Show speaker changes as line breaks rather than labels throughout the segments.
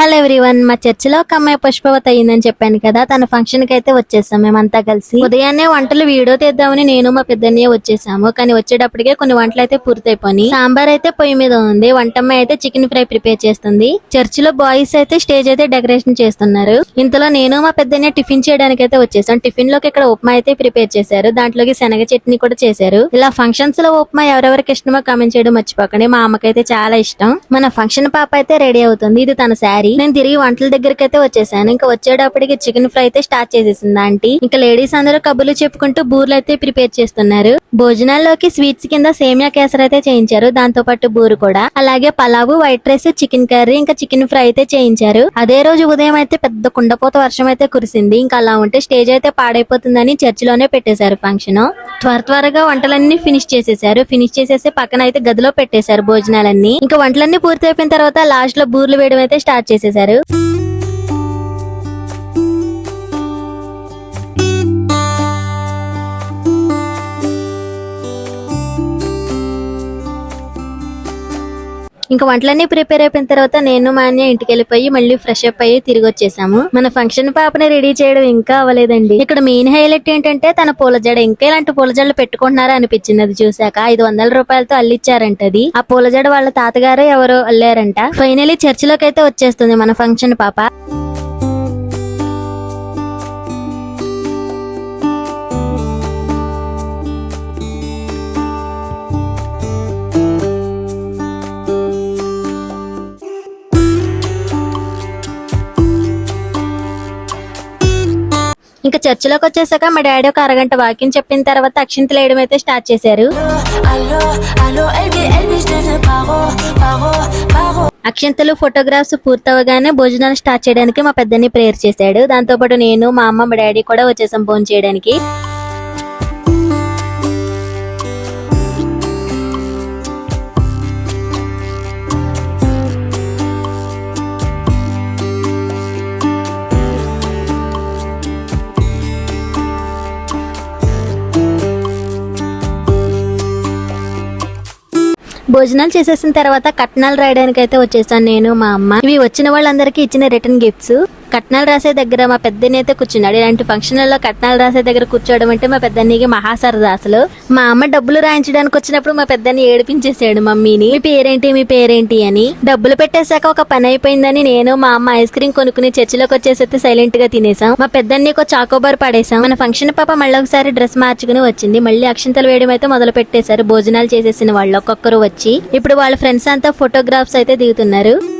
Hello everyone మా చర్చిలో ఒక అమ్మాయి పుష్పవతి అయ్యిందని చెప్పాను కదా తన ఫంక్షన్కి అయితే వచ్చేసాం మేమంతా కలిసి. ఉదయాన్నే వంటలు వీడియో తీద్దామని నేను మా పెద్దన్నయ్య వచ్చేసాము. కానీ వచ్చేటప్పటికే కొన్ని వంటలు అయితే పూర్తయిపోయి సాంబార్ అయితే పొయ్యి మీద ఉంది వంటమ్మాయి అయితే చికెన్ ఫ్రై ప్రిపేర్ చేస్తుంది. చర్చిలో బాయ్స్ అయితే స్టేజ్ అయితే డెకరేషన్ చేస్తున్నారు. ఇంతలో నేను మా పెద్దన్నయ్య టిఫిన్ చేయడానికి అయితే వచ్చేసాం. టిఫిన్లోకి ఇక్కడ ఉప్మా అయితే ప్రిపేర్ చేశారు. దాంట్లోకి శనగ చట్నీ కూడా చేశారు. ఇలా ఫంక్షన్స్లో ఉప్మా ఎవరెవరికి ఇష్టమో కామెంట్ చేయడం మర్చిపోకండి. మా అమ్మకైతే చాలా ఇష్టం. మన ఫంక్షన్ పాప అయితే రెడీ అవుతుంది. ఇది తన శారీ. నేను తిరిగి వంటల దగ్గరికి అయితే వచ్చేసాను. ఇంకా వచ్చేటప్పటికి చికెన్ ఫ్రై అయితే స్టార్ట్ చేసేసింది ఆంటీ. ఇంకా లేడీస్ అందరూ కబుర్లు చెప్పుకుంటూ బూర్లు అయితే ప్రిపేర్ చేస్తున్నారు. భోజనాల్లోకి స్వీట్స్ కింద సేమియా కేసర్ అయితే చేయించారు. దాంతో పాటు బూరు కూడా. అలాగే pulao white rice chicken curry ఇంకా చికెన్ ఫ్రై అయితే చేయించారు. అదే రోజు ఉదయం అయితే పెద్ద కుండపోత వర్షం అయితే కురిసింది. ఇంకా అలా ఉంటే స్టేజ్ అయితే పాడైపోతుందని చర్చిలోనే పెట్టేశారు ఫంక్షన్. త్వర త్వరగా వంటలన్నీ ఫినిష్ చేసేసారు ఫినిష్ చేసేసి పక్కన అయితే గదిలో పెట్టేశారు భోజనాలన్నీ. ఇంకా వంటలన్నీ పూర్తి అయిపోయిన తర్వాత లాస్ట్లో బూర్లు వేయడం అయితే స్టార్ట్ చేసేసారు ఇంకా వంటలన్నీ ప్రిపేర్ అయిపోయిన తర్వాత నేను మా అన్న ఇంటికి వెళ్ళిపోయి మళ్ళీ ఫ్రెష్ అప్ అయ్యి తిరిగి వచ్చేసాము. మన ఫంక్షన్ పాపని రెడీ చేయడం ఇంకా అవ్వలేదండి. ఇక్కడ మెయిన్ హైలైట్ ఏంటంటే తన పూల జడ. ఇంకా ఇలాంటి పూల జడలు పెట్టుకుంటున్నారా అనిపించింది అది చూసాక ఐదు వందల రూపాయలతో అల్లిచ్చారంట అది. ఆ పూల జడ వాళ్ళ తాతగారు ఎవరో అల్లారంట. ఫైనలీ చర్చిలోకి అయితే వచ్చేస్తుంది మన ఫంక్షన్ పాప. ఇంకా చర్చిలోకి వచ్చేసాక మా డాడీ ఒక అరగంట వాకింగ్ చెప్పిన తర్వాత అక్షింతలు వేయడం అయితే స్టార్ట్ చేశారు.
Allô,
అక్షంతలు ఫోటోగ్రాఫ్స్ పూర్తవగానే భోజనాలు స్టార్ట్ చేయడానికి మా పెద్దని ప్రేయర్ చేశాడు. దాంతో పాటు నేను మా అమ్మ మా డాడీ కూడా వచ్చేసాం ఫోన్ చేయడానికి. భోజనాలు చేసేసిన తర్వాత కట్నాలు రాయడానికి అయితే వచ్చేసాను నేను మా అమ్మ. ఇవి వచ్చిన వాళ్ళందరికీ ఇచ్చిన రిటర్న్ గిఫ్ట్స్. కట్నాలు రాసే దగ్గర మా పెద్దని అయితే కూర్చున్నాడు. ఇలాంటి ఫంక్షన్లలో కట్నాలు రాసే దగ్గర కూర్చోవడం అంటే మా పెద్దనికి మహాసరదా అసలు. మా అమ్మ డబ్బులు రాయించడానికి వచ్చినప్పుడు మా పెద్దని ఏడిపించేసాడు మమ్మీని. మీ పేరేంటి మీ పేరేంటి అని. డబ్బులు పెట్టేశాక ఒక పని అయిపోయిందని నేను మా అమ్మ ఐస్ క్రీమ్ కొనుక్కుని చర్చిలోకి వచ్చేసైతే సైలెంట్గా తినేసాం మా పెద్దన్ని ఒక చాకోబార్ పడేసాం మన ఫంక్షన్ పాప మళ్ళీ ఒకసారి డ్రెస్ మార్చుకుని వచ్చింది. మళ్ళీ అక్షంతలు వేయడం అయితే మొదలు పెట్టేశారు. భోజనాలు చేసేసిన వాళ్ళు ఒక్కొక్కరు వచ్చి. ఇప్పుడు వాళ్ళ ఫ్రెండ్స్ అంతా ఫోటోగ్రాఫ్స్ అయితే దిగుతున్నారు.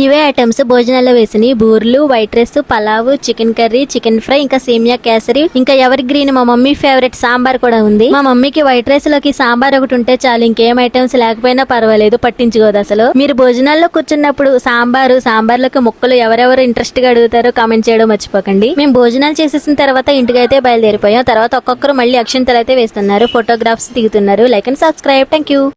ఇవే ఐటమ్స్ భోజనాల్లో వేసినవి. బూర్లు white rice pulao chicken curry chicken fry ఇంకా సేమియా కేసరి. ఇంకా ఎవరి గ్రీన్ మా మమ్మీ ఫేవరెట్ సాంబార్ కూడా ఉంది. మా మమ్మీకి వైట్ రైస్లోకి సాంబార్ ఒకటి ఉంటే చాలు ఇంకేం ఐటమ్స్ లేకపోయినా పర్వాలేదు పట్టించుకోదు అసలు. మీరు భోజనాల్లో కూర్చున్నప్పుడు సాంబారు సాంబార్లోకి ముక్కలు ఎవరెవరు ఇంట్రెస్ట్గా అడుగుతారో కామెంట్ చేయడం మర్చిపోకండి. మేము భోజనాలు చేసేసిన తర్వాత ఇంటికైతే బయలుదేరిపోయాం. తర్వాత ఒక్కొక్కరు మళ్ళీ అక్షంతలు అయితే వేస్తున్నారు. ఫోటోగ్రాఫ్స్ దిగుతున్నారు. Like and subscribe thank you